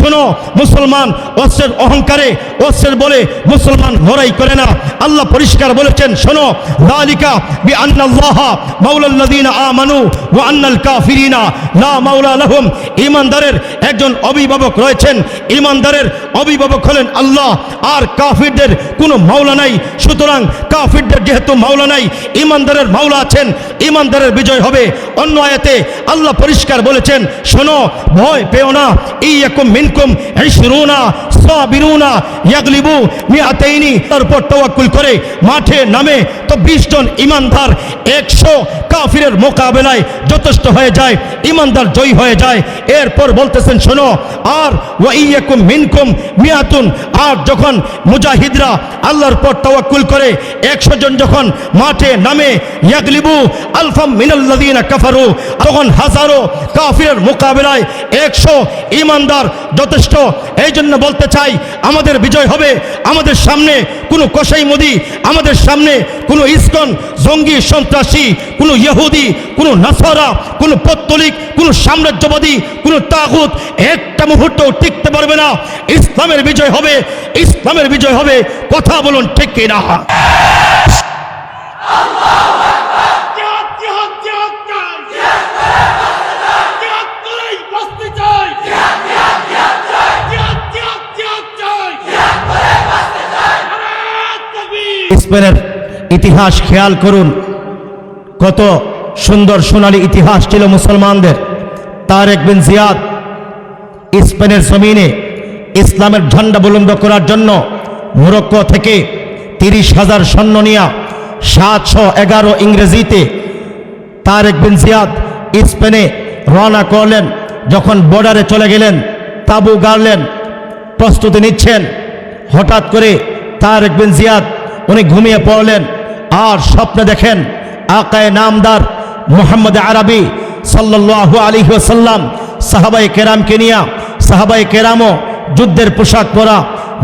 শোনো, মুসলমান অস্ত্রের অহংকারে অস্ত্রের বলে মুসলমান লড়াই করে না। আল্লাহ পরিষ্কার বলেছেন, শোনো লালিকা বি আন্নাল্লাহ আমানু ওয়া আন্নাল কাফিরিনা লা মাওলা লাহুম ঈমানদারের একজন অভিভাবক রয়েছেন। ঈমানদারের অভিভাবক হলেন আল্লাহ। আর কাফিরদের কোনো মাওলা নাই। সুতরাং কাফিরদের যেহেতু মাওলা নাই, ঈমানদারের মাওলা আছেন, ঈমানদারের বিজয় হবে। অন্য আয়াতে আল্লাহ পরিষ্কার বলেছেন, শোনো, ভয় পেও না। ইয়াকুম মিনকুম ইশরুনা সাবিরুনা ইয়াগলিবু মিআতাইনি তারপর তাওয়াক্কুল করে মাঠে নামে তো 20 জন ঈমানদার 100 কাফিরের মোকাবেলায় যথেষ্ট হয়ে যায় ঈমানদার জয়ী হয়ে যায় এরপর বলতেছেন শোনো আর ওয়া ইয়াকুম মিনকুম মিয়াতুন আর যখন মুজাহিদরা আল্লাহর পর তাওয়াক্কুল করে 100 জন যখন মাঠে নামে ইয়াগলিবু আলফাম মিনাল্লাযিনা কাফারু তখন হাজারো কাফিরের মোকাবেলায় 100 ঈমানদার যথেষ্ট। এই জন্য বলতে চাই, আমাদের বিজয় হবে। আমাদের সামনে কোনো কসাই মোদি, আমাদের সামনে কোনো ইস্কন, জঙ্গি, সন্ত্রাসী, কোনো ইহুদি, কোনো নাসারা, কোনো পত্তলিক, কোনো সাম্রাজ্যবাদী, কোনো তাগুত একটা মুহূর্ত টিকতে পারবে না। ইসলামের বিজয় হবে, ইসলামের বিজয় হবে। কথা বলুন ঠিক কিনা? স্পেনের ইতিহাস খেয়াল করুন। কত সুন্দর সোনালী ইতিহাস ছিল মুসলমানদের। তারেক বিন জিয়াদ স্পেনের জমিনে ইসলামের ঝান্ডা বুলন্দ করার জন্য মোরক্কো থেকে তিরিশ হাজার সৈন্য নিয়া সাতশো এগারো ইংরেজিতে তারেক বিন জিয়াদ স্পেনে রওনা করলেন। যখন বর্ডারে চলে গেলেন, তাবু গাড়লেন, প্রস্তুতি নিচ্ছেন। হঠাৎ করে তারেক বিন জিয়াদ উনি ঘুমিয়ে পড়লেন। আর স্বপ্নে দেখেন আকায় নামদার মোহাম্মদ আরবি সাল্লাল্লাহু আলাইহি ওয়াসাল্লাম সাহাবাই কেরামকে নিয়া সাহাবাই কেরামও যুদ্ধের পোশাক পরা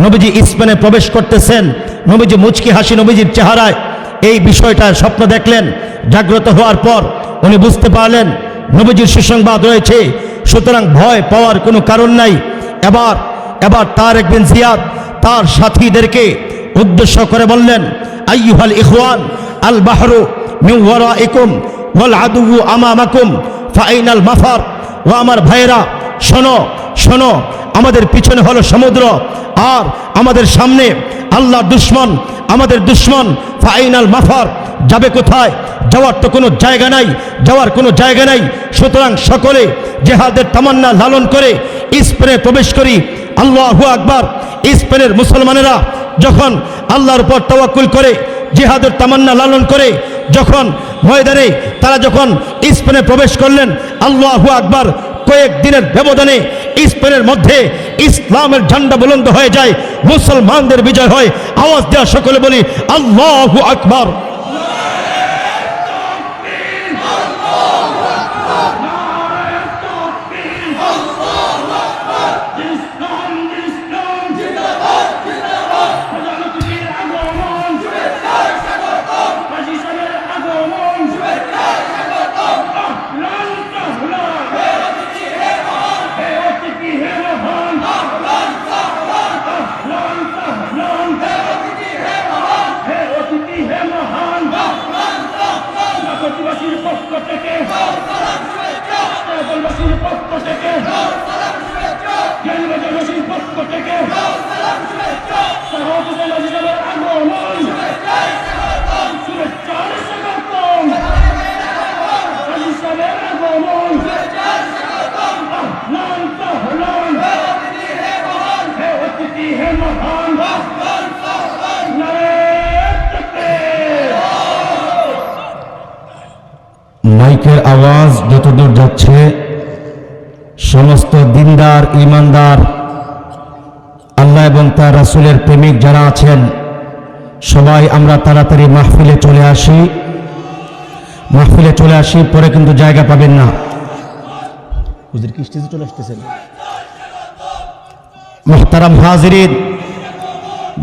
নবীজি স্পেনে প্রবেশ করতেছেন। নবীজি মুচকি হাসি নবীজির চেহারায় এই বিষয়টার স্বপ্ন দেখলেন। জাগ্রত হওয়ার পর উনি বুঝতে পারলেন নবীজির সুসংবাদ রয়েছে, সুতরাং ভয় পাওয়ার কোনো কারণ নাই। এবার এবার তার একদিন জিয়াদ তার সাথীদেরকে উদ্দেশ্য করে বললেন, আইয়ুহাল ইখওয়ান, আল বাহরু মিন ওয়ারাইকুম ওয়াল আদুউ আমামাকুম ফাইনাল মাফার, ও আমার ভাইয়েরা, শোনো শোনো, আমাদের পিছনে হলো সমুদ্র, আর আমাদের সামনে আল্লাহ দুশ্মন, আমাদের দুশ্মন ফাইনাল মাফার, যাবে কোথায়? যাওয়ার তো কোনো জায়গা নাই, যাওয়ার কোনো জায়গা নাই, সুতরাং সকলে জেহাদের তামান্না লালন করে, স্পেনে প্রবেশ করি, আল্লাহু আকবার, স্পেনের মুসলমানেরা যখন আল্লাহর উপর তওয়াক্কুল করে, জিহাদের তামান্না লালন করে, যখন ময়দানে তারা যখন স্পেনে প্রবেশ করলেন, আল্লাহু আকবার কয়েক দিনের ব্যবধানে স্পেনের মধ্যে ইসলামের ঝান্ডা বুলন্দ হয়ে যায়, মুসলমানদের বিজয় হয়, আওয়াজ দেওয়া সকলে বলি, আল্লাহু আকবার। মাইকের আওয়াজ যতদূর যাচ্ছে সমস্ত দিনদার ইমানদার আল্লাহ এবং তার রাসূলের প্রেমিক যারা আছেন সবাই আমরা তাড়াতাড়ি মাহফিলে চলে আসি। মাহফিলে চলে আসি পরে কিন্তু জায়গা পাবেন না। হুজুর কি স্টেজে চলে আসতেছেন? মোহতারাম হাজিরিন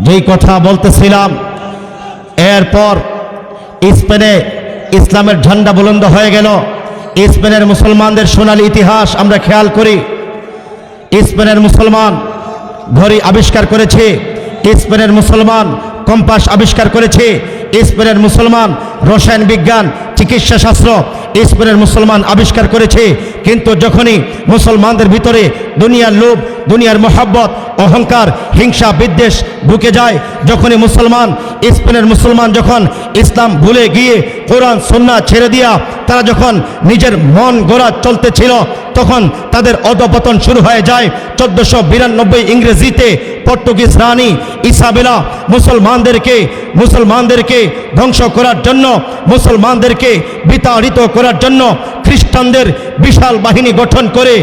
যেই কথা বলতেছিলাম এরপর স্পেনে ইসলামের ঝান্ডা বুলন্দ হয়ে গেল। স্পেনের মুসলমানদের সোনালী ইতিহাস আমরা খেয়াল করি। স্পেনের মুসলমান ঘড়ি আবিষ্কার করেছে। স্পেনের মুসলমান কম্পাস আবিষ্কার করেছে। স্পেনের মুসলমান রসায়ন বিজ্ঞান, চিকিৎসা শাস্ত্র স্পেনের মুসলমান আবিষ্কার করেছে। কিন্তু যখনই মুসলমানদের ভিতরে দুনিয়ার লোভ, দুনিয়ার মোহাব্বত অহংকার, হিংসা, বিদ্বেষ ঢুকে যায় যখনই মুসলমান, স্পেনের মুসলমান যখন ইসলাম ভুলে গিয়ে কোরআন সন্না ছেড়ে দিয়া তারা যখন নিজের মন গোড়া চলতেছিল, তখন তাদের অধপতন শুরু হয়ে যায়। চোদ্দশো বিরানব্বই ইংরেজিতে পর্তুগিজ রানী ইসাবেলা মুসলমানদেরকে মুসলমানদেরকে ধ্বংস করার জন্য, মুসলমানদেরকে বিতাড়িত করার জন্য খ্রিস্টানদের বিশাল বাহিনী গঠন করে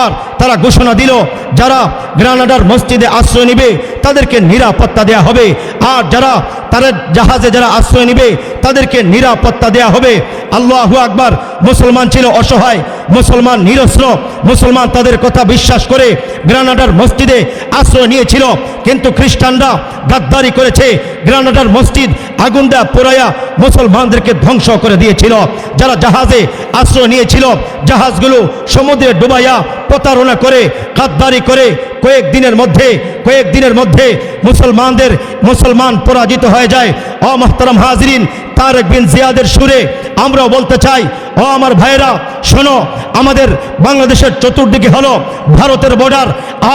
আর তারা ঘোষণা দিল, যারা গ্রানাডার মসজিদে আশ্রয় নিবে, তাদেরকে নিরাপত্তা দেয়া হবে। আর যারা তাদের জাহাজে যারা আশ্রয় নিবে, তাদেরকে নিরাপত্তা দেয়া হবে। আল্লাহু আকবার, মুসলমান ছিল অসহায়, মুসলমান নিরস্ত্র, মুসলমান তাদের কথা বিশ্বাস করে গ্রানাডার মসজিদে আশ্রয় নিয়েছিল। কিন্তু খ্রিস্টানরা গাদ্দারি করেছে, গ্রানাডার মসজিদ আগুন দেয়া পোড়ায়া মুসলমানদেরকে ধ্বংস করে দিয়েছিল। যারা জাহাজে আশ্রয় নিয়েছিল, জাহাজগুলো সমুদ্রে ডুবাইয়া প্রতারণা করে, গাদ্দারি করে কয়েক দিনের মধ্যে, কয়েক দিনের মধ্যে মুসলমানদের, মুসলমান পরাজিত হয়ে যায়। অমহতরম হাজরিন, তারেক বিন জিয়াদের সুরে আমরাও বলতে চাই ও আমার ভাইয়েরা শোনো, আমাদের বাংলাদেশের চতুর্দিকে হলো ভারতের বর্ডার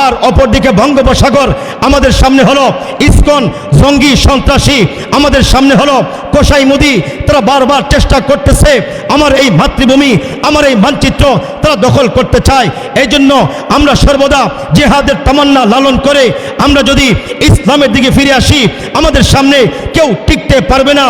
আর অপরদিকে বঙ্গোপসাগর। আমাদের সামনে হলো ইসকন, জঙ্গি, সন্ত্রাসী। আমাদের সামনে হলো কোসাই মুদি, তারা বারবার চেষ্টা করতেছে আমার এই মাতৃভূমি, আমার এই মানচিত্র তারা দখল করতে চায়। এই জন্য আমরা সর্বদা জেহাদের তামান্না লালন করে আমরা যদি ইসলামের দিকে ফিরে আসি, আমাদের সামনে কেউ টিকতে পারবে না।